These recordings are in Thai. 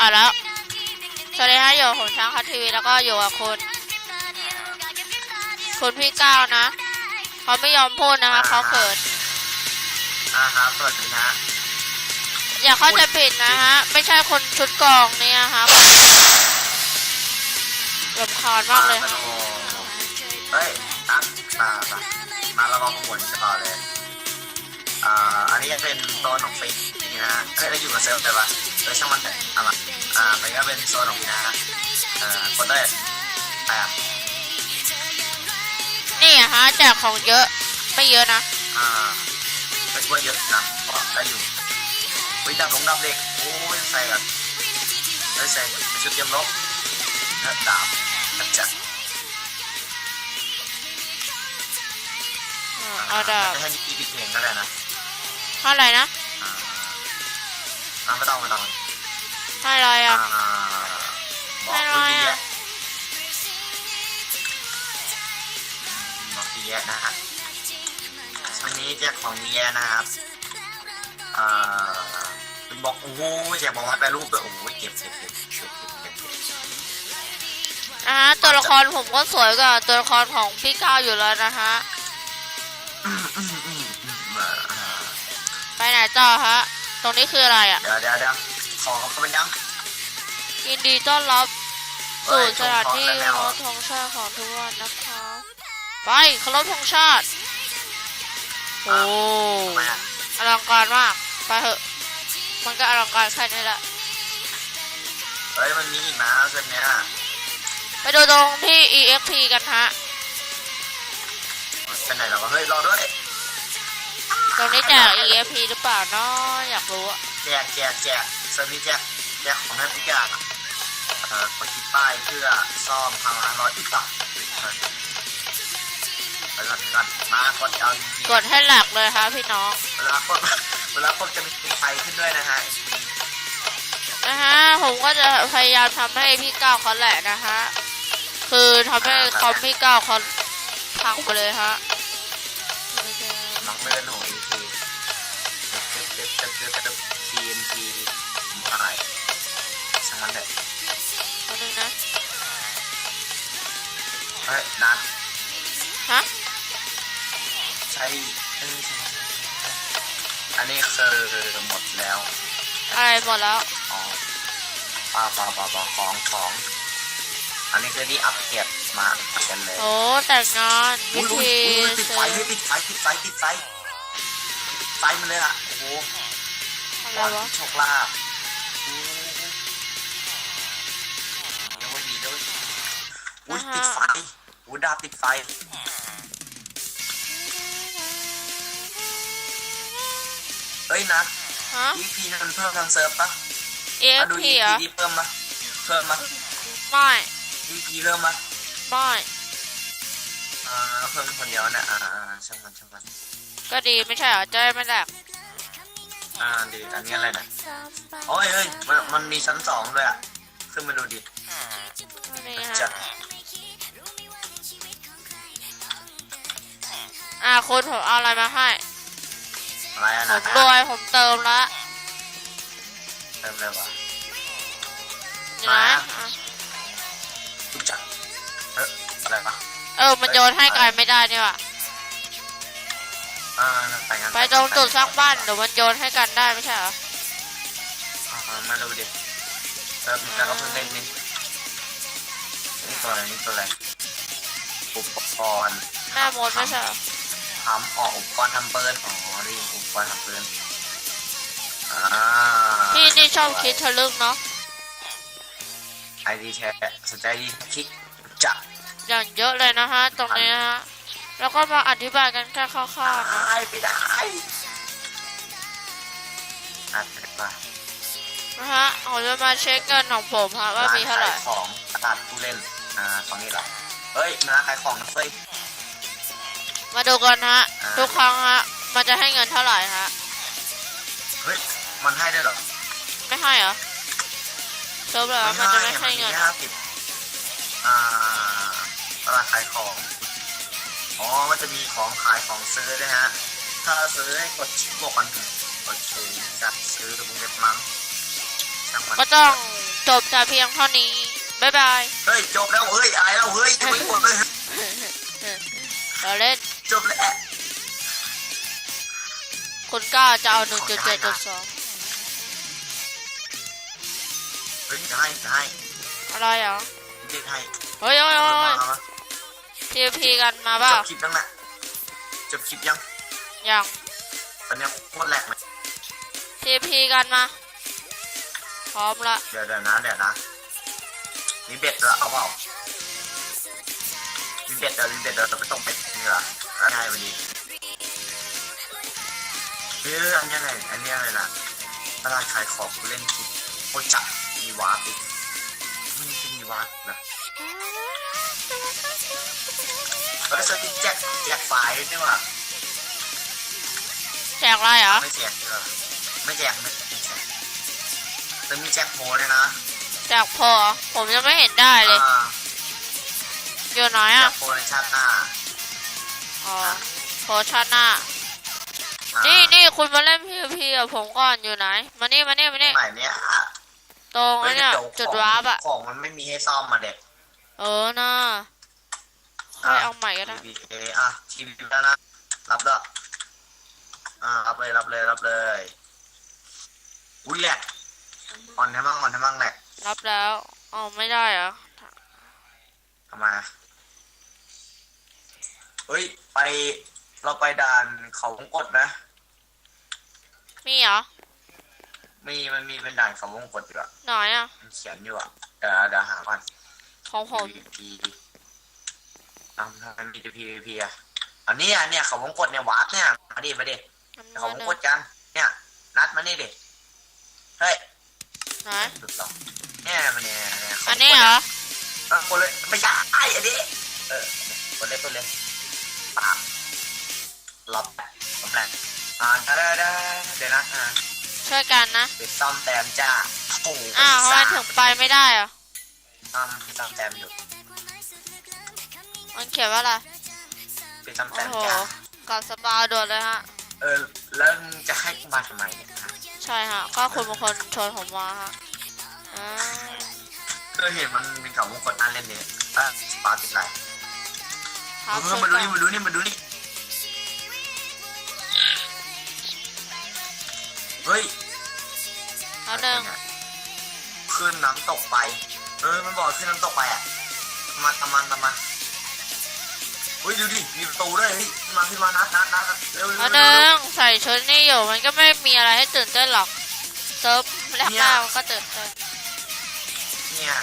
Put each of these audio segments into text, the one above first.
อะแล้วสวัสดีฮะอยู่กับผมช้างคัททีวีแล้วก็อยู่กับคุณคุณพี่ก้าวนะเขาไม่ยอมพูดนะคะเขาเขินอ่าครับสวัสดีฮะอย่าเข้าใจผิดนะฮะ ไม่ใช่คนชุดกรองเนี่ยครับรำคาญมากเลยโอ้ค่ะโหเฮ้ยตั๊กตาตามาเราลองหมุนต่อเลย อ่า อันนี้จะเป็นโซนของฟิกนี่นะฮะเฮ้ยเราอยู่กับเซลล์เลยปะ เฮ้ยช่างมันเถอะเอามาอ่ามันก็เป็นโซนของพี่นะฮะเอ่อกดได้แปดนี่อะฮะแจกของเยอะไม่เยอะนะอ่าไม่ว่าเยอะนะก็ได้อยู่วิดับลงดับเด็กโอ้ยใส่กันได้ใส่ชุดเตรียมรบเนื้อดาบกระจัดอ่าเอาดาบจะให้ดีดีเพลงก็ได้นะเท่าไหร่นะ อ่าอ่าไม่ต้องไม่ต้องเท่าไหร่อ่าอะบอกไม่คุร้ณอยดีอะแยะบอกดีแยะนะฮะช่วงนี้แจกของดีแยะนะครับอ่าเป็นบอกโอ้โหแจกบอกว่าแปลรูปด้วยโอ้โหเก็บเก็บเก็บเก็บเก็บเก็บเก็บนะฮะตัวละครผมก็สวยกว่าตัวละครของพี่ก้าวอยู่แล้วนะฮะ อืมอืมอืมอืมอ่าไปไหนต่อฮะต รงนี้คืออะไรอะ เดี๋ยวเดี๋ยวเดี๋ยวของเขาเป็นยังยินดีต้อนรับเฮ้สู่ยสถานที่ชมเคาแล้วรพธงชาติของทุกวันนะคะ ไปเคารพธงชาติ โอ้ทำไมอะอลังการมาก ไปเถอะ มันก็อลังการแค่นี้แหละ เฮ้ย มันมีอีกนะเส้นเนี้ยไปดูตรงที่ EXP กันฮะเป็นไหนเราก็เฮ้ยรอด้วย ตรงนี้แจก EXP หรือเปล่าเนาะอยากรู้อะแจกแจกแจกเซอร์วิสแจกแจกของให้ทุกอย่างอะเอ่อกดที่ป้ายเพื่อซ่อมพังร้านร้อยอีกต่อไปก่อนไปก่อนมากดเอาจริงกดให้หลักเลยครับพี่น้องๆเวลากดเวลากดจะมีไฟขึ้นด้วยนะฮะนะฮะผมก็จะพยายามทำให้พี่ก้าวเขาแหละนะฮะคือทำให้คอมพี่ก้าวเขาพังไปเลยฮะ น้องไม่ได้หนู อีกทีเด็บเด็บเด็บเด็บเด็บทีเอ็นทีผมหายช่างมันเถอะตัวนึงนะเฮ้ยนัดฮะใช้เอ้ยใช่อันนี้คือหมดแล้ว อะไรหมดแล้วอ๋อปลาปลาปลาปลาของของ อันนี้คือที่อัปเกรดมากันเลยโอ้แต่งงานวิอุ้ยอุ้ธียอุ้ยติดซื้ไฟอเฮ้ยติดไฟติดไฟติดไฟไฟมันเลยอะ โอ้โห อะไรวะ โชคลาภโอ้โหเดี๋ยวว่าดีเดี๋ยวว่าดีอุ้ยติดไฟอุ้ยดาบติดไฟเฮ้ยนัดฮะ EP นั้นเพิ่มทางเซิร์ฟปะอะดู EXP EP เหรอเพิ่มมาเพิ่มมาไม่ EP เริ่มมาไม่อ่าเพิ่มคนเดียวนะอ่าอ่าช่างมันช่างมันก็ดีไม่ใช่เหรอจะได้ไม่แหลก อ่าดีอันนี้อะไรนะโอ้ยเฮ้ยมันมันมีชั้นสองด้วยอะขึ้นมาดูดินี่จะฮะอ่าคุณผมเอาอะไรมาให้ อะไรอะผนะมรวยผมเติมละเริ่มเลยวะนี่นะอะรู้จักเอออะไรปะเออมันโยนให้ไกลไม่ได้นี่ว่ะ อ่าไปงานไปตรงจุดสร้างบ้านเดี๋ยวมันโยนให้กันได้ไม่ใช่เหรออ่ามาดูดิเออมีการก็เพิ่งเล่นนี่นี่ตัวอะไรนี่ตัวอะไรอุปกรณ์แม่มดไม่ใช่เหรอทำออกอุปกรณ์ทำปืนอ๋อนี่อุปกรณ์ทำปืนอ่าพี่นี่ชอบคิดทะลึ่งเนาะไอดีแชร์สนใจดีคลิกจะอย่างเยอะเลยนะฮะ ตรงนี้นะฮะ แล้วก็มาอธิบายกันแค่คร่าวๆนะได้ไปได้อะไปไปนะฮะผมจะมาเช็คเงินของผมฮะว่ามีเท่าไหร่นขายของตลาดผู้เล่น อ่าของนี่เหรอเฮ้ยมาขายของนะเฟ้ย มาดูกันฮะอ่าทุกครั้งฮะ มันจะให้เงินเท่าไหร่ฮะ เฮ้ย มันให้ด้วยเหรอ ไม่ให้เหรอเซิร์ฟเลยมันจะไม่ให้เงินห้าสิบอ่าตลาดขายของ อ๋อ มันจะมีของขายของซื้อด้วยฮะ ถ้าซื้อให้กดชิปบวกกันถึงกดซื้อจัดซื้อวงเล็บมั้งช่างมันก็ต้องจบแต่เพียงเท่านี้ บ๊ายบาย เฮ้ย จบแล้ว เฮ้ยอะไรแล้ว เฮ้ยจะไม่หมดเลย เราเล่น จบแล้วคุณกล้าจะเอาหนึ่งจุดเจ็ดจุดสองเฮ้ยจะให้จะให้อะไรเหรอ เด็กให้ เฮ้ยเฮ้ยเฮ้ย เอาเฮ้ยมาพีพีกันมาจเปล่าบคลิปยังน่ะจบคลิปยังยัง ตอนนี้โคตรแหลกเลยพีพีกันมา พร้อมละ เดี๋ยวเดี๋ยวนะเดี๋ยวนะมีเบ็ดเหรอเอาเปล่ามีเบ็ดเหรอมีเบ็ดเหรอเราไปตกเบ็ดนี่เหรอง่ายวันนี้เฮ้ยอันนี้อะไรอันนี้อะไรนะตลาดขายของกูเล่นคลิปโคตรจัดมีวาร์ปอีกมันจะมีวาร์ปนะ เฮ้ยสติ๊กแจ็คแจ็คไฟล์นี่หว่าแจกอะไรเหรอไม่แจกเหรอไม่แจกไม่แจกแล้วมีแจ็คโพเลยนะแจกพอเหรอผมยังไม่เห็นได้เลยอ่าอยู่ไหนแจ็อะคโพในชาติหน้าอ๋อโพชาติหน้า อ่านี่นี่คุณมาเล่นพีพีกับผมก่อนอยู่ไหน มานี่มานี่มานี่ใหม่เนี้ยตรงไอ้เนี่ยฮ้จุดของวาร์ปอะของมันไม่มีให้ซ่อมมาเด็กเออน่า ค่อยเอาใหม่ก็ได้ทีวีอะทีวีแล้วนะ รับแล้วอ่า รับเลย รับเลย รับเลย อุ้ยแหลกอ่อนให้มั่งอ่อนให้มั่งแหลกรับแล้วอ๋อไม่ได้เหรอทำไมอะเฮ้ย ไป เราไปด่านเขาวงกดนะ มีเหรอมี มันมีเป็นด่านเขาวงกดอยู่อะไหนอะมันเขียนอยู่อะเดี๋ยวเดี๋ยวหาก่อนของผม PVP ทำทำมันมีแต่ PVP อะอันนี้อะเนี่ยเขาวงกดเนี่ยวาร์ปเนี่ยมาดิมาดิมันเขามาวงเดิกดกันเนี่ย นัดมานี่ดิเฮ้ยไหนสุดหรอเนี่ยมันเนี่ยเนี่ยเขาอันนี้เหรอเออคนเลยไม่ใช่อันนี้เออคนเลยคนเลยปากล็อกสำเร็จอ่าได้ได้เดี๋ยวนะอ่าช่วยกันนะไปซ่อมแซมจ้าโอ้โหอ้าวทำไมถึงไปไม่ได้อะซ่อมซ่อมแซมอยู่ มันเขียนว่าอะไรไปซ่อมแซโอ้มโหจ้ากับสปาโดดเลยฮะ เออ แล้วมึงจะให้กูมาทำไมเนี่ยฮะใช่ฮะ ก็คุณเป็นคนชวนผมมาฮะอ่าก็เห็นมันเป็นเขาวงกดนั่นเล่นเนี่ยอะสปาติดไรครับเอช่อวยมาดูกันนี่มาดูนี่มาดูนี่เฮ้ยแล้วหนึ่งขึ้นน้ำตกไป เออมันบอกขึ้นน้ำตกไปอะตามมาตามมาตามมาเฮ้ยดูดิมีประตูด้วยเฮ้ยขึ้นมาขึ้นมานัดนัดนัดเร็วเร็วแล้วหเร็นึ่วงใส่ชุดนี่อยู่มันก็ไม่มีอะไรให้ตื่นเต้นหรอกเซิร์ฟแรกๆมันก็ตื่นเต้นเนี่ย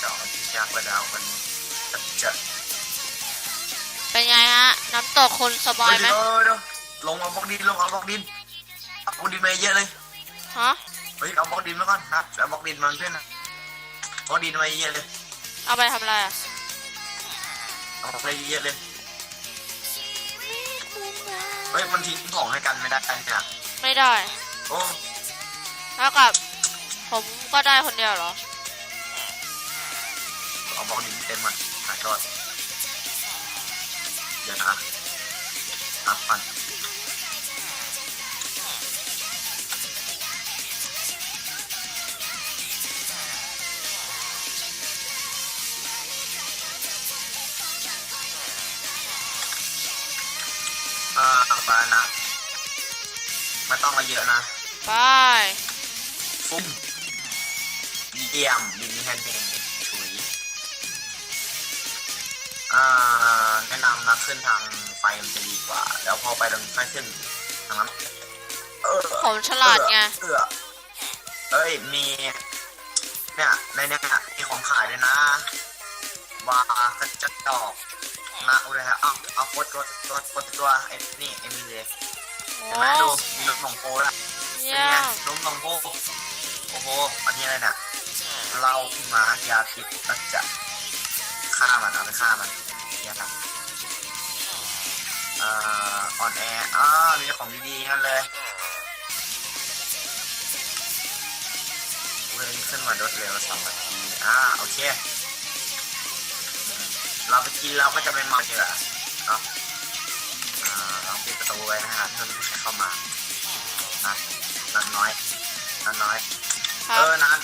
เจาะที่ยากกว่าดาวคนนี้จะจะเป็นไงฮะ น้ำตกคุณสบายไหมเดี๋ยวเดี๋ยวลงเอาบล็อกดินลงเอาบล็อกดินเอาบล็อกดินมาเยอะเลยฮะเฮ้ยเอาบล็อกดินมาก่อนครับเอาบล็อกดินมาเพื่อนนะบล็อกดินมาเยอะเลยเอาไปทำอะไรอะ เอาไปเยอะเลยเฮ้ยมันทิ้งของให้กันไม่ได้กันเนี่ยไม่ได้โอ้เท่ากับ ผมก็ได้คนเดียวเหรอ เอาบล็อกดินเต็มมันหายโทษเดี๋ยวนะอัพก่อน ไปนะไม่ต้องมาเยอะนะไปฟุ้มเยี่ยมดินนี่แฮนด์เพลงฉุยอ่าแนะนำนะขึ้นทางไฟมันจะดีกว่า แล้วพอไปทางไฟขึ้นทางนั้นเออผมฉลาดไงเออเอ้ยมีเนี่ยในเนี้ยมีของขายด้วยนะวากระจัดดอก นะอะไรฮะเอาเอากดกดกดกดตัวไอ้นี่ไอ้มีเลยโอ้เห็นไหมดูมีนมหนองโพละเยี่เป็นยไงมนมหนองโพโอ้โหอันนี้อะไรเนี่ยเหล้าขึ้นมายาพิษก็จะฆ่ามันเอาไปฆ่ามันเนี่ยครับเอ่อออนแอร์อ่ามีของดีๆนั่นเลยเว้ยขึ้นมารวดเร็วสองนาทีอ่าโอเคอืม เราไปกินเราก็จะไม่เมาเยอะเนาะอ่าเราปิดประตูไว้นะครับเพื่อไม่ให้ใครเข้ามานะนันน้อยนันน้อยครัเอบอนัด